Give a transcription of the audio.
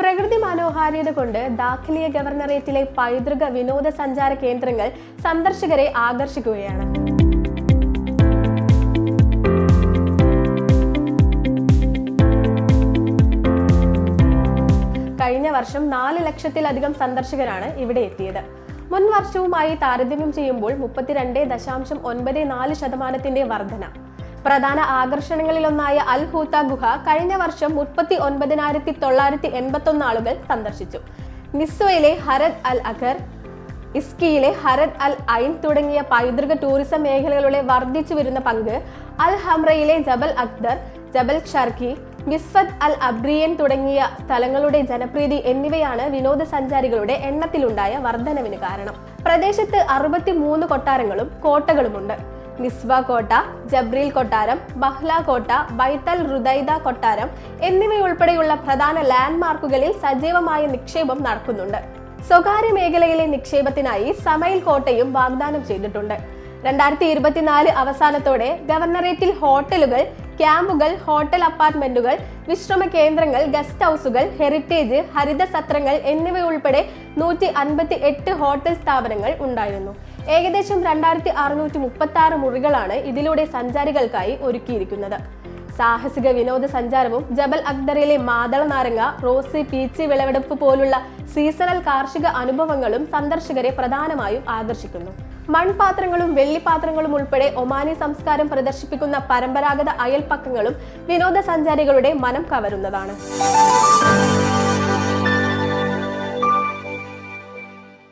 പ്രകൃതി മനോഹാരിത കൊണ്ട് ദാഖിലിയ ഗവർണറേറ്റിലെ പൈതൃക വിനോദസഞ്ചാര കേന്ദ്രങ്ങൾ സന്ദർശകരെ ആകർഷിക്കുകയാണ്. കഴിഞ്ഞ വർഷം നാല് ലക്ഷത്തിലധികം സന്ദർശകരാണ് ഇവിടെ എത്തിയത്. മുൻ വർഷവുമായി താരതമ്യം ചെയ്യുമ്പോൾ മുപ്പത്തിരണ്ട് ദശാംശം ഒൻപത് നാല് ശതമാനത്തിന്റെ വർധന. പ്രധാന ആകർഷണങ്ങളിലൊന്നായ അൽ ഹൂത്ത ഗുഹ കഴിഞ്ഞ വർഷം മുപ്പത്തി ഒൻപതിനായിരത്തി തൊള്ളായിരത്തി എൺപത്തൊന്ന് ആളുകൾ സന്ദർശിച്ചു. നിസ്വയിലെ ഹരത് അൽ അഖർ ഇസ്കിയിലെ ഹരത് അൽ ഐൻ തുടങ്ങിയ പൈതൃക ടൂറിസം മേഖലകളുടെ വർദ്ധിച്ചു വരുന്ന പങ്ക് അൽ ഹംറയിലെ ജബൽ അക്ദർ ജബൽ ഷർഖി മിസ്ഫത്ത് അൽ അബ്രിയൻ തുടങ്ങിയ സ്ഥലങ്ങളുടെ ജനപ്രീതി എന്നിവയാണ് വിനോദസഞ്ചാരികളുടെ എണ്ണത്തിലുണ്ടായ വർധനവിന് കാരണം. പ്രദേശത്ത് അറുപത്തി മൂന്ന് കൊട്ടാരങ്ങളും കോട്ടകളുമുണ്ട്. നിസ്വ കോട്ട ജബ്രീൽ കൊട്ടാരം ബഹ്ല കോട്ട ബൈത്തൽ റുദൈദ കൊട്ടാരം എന്നിവയുൾപ്പെടെയുള്ള പ്രധാന ലാൻഡ്മാർക്കുകളിൽ സജീവമായ നിക്ഷേപം നടക്കുന്നുണ്ട്. സ്വകാര്യ മേഖലയിലെ നിക്ഷേപത്തിനായി സമയിൽ കോട്ടയും വാഗ്ദാനം ചെയ്തിട്ടുണ്ട്. രണ്ടായിരത്തി ഇരുപത്തിനാല് അവസാനത്തോടെ ഗവർണറേറ്റിൽ ഹോട്ടലുകൾ ക്യാമ്പുകൾ ഹോട്ടൽ അപ്പാർട്ട്മെന്റുകൾ വിശ്രമ കേന്ദ്രങ്ങൾ ഗസ്റ്റ് ഹൗസുകൾ ഹെറിറ്റേജ് ഹരിത സത്രങ്ങൾ എന്നിവയുൾപ്പെടെ നൂറ്റി അൻപത്തി എട്ട് ഹോട്ടൽ സ്ഥാപനങ്ങൾ ഉണ്ടായിരുന്നു. ഏകദേശം രണ്ടായിരത്തി അറുന്നൂറ്റി മുപ്പത്തി ആറ് മുറികളാണ് ഇതിലൂടെ സഞ്ചാരികൾക്കായി ഒരുക്കിയിരിക്കുന്നത്. സാഹസിക വിനോദസഞ്ചാരവും ജബൽ അക്ദറിലെ മാതള നാരങ്ങ റോസി പീച്ചി വിളവെടുപ്പ് പോലുള്ള സീസണൽ കാർഷിക അനുഭവങ്ങളും സന്ദർശകരെ പ്രധാനമായും ആകർഷിക്കുന്നു. മൺപാത്രങ്ങളും വെള്ളിപാത്രങ്ങളും ഉൾപ്പെടെ ഒമാനി സംസ്കാരം പ്രദർശിപ്പിക്കുന്ന പരമ്പരാഗത അയൽപ്പക്കങ്ങളും വിനോദസഞ്ചാരികളുടെ മനം കവരുന്നതാണ്.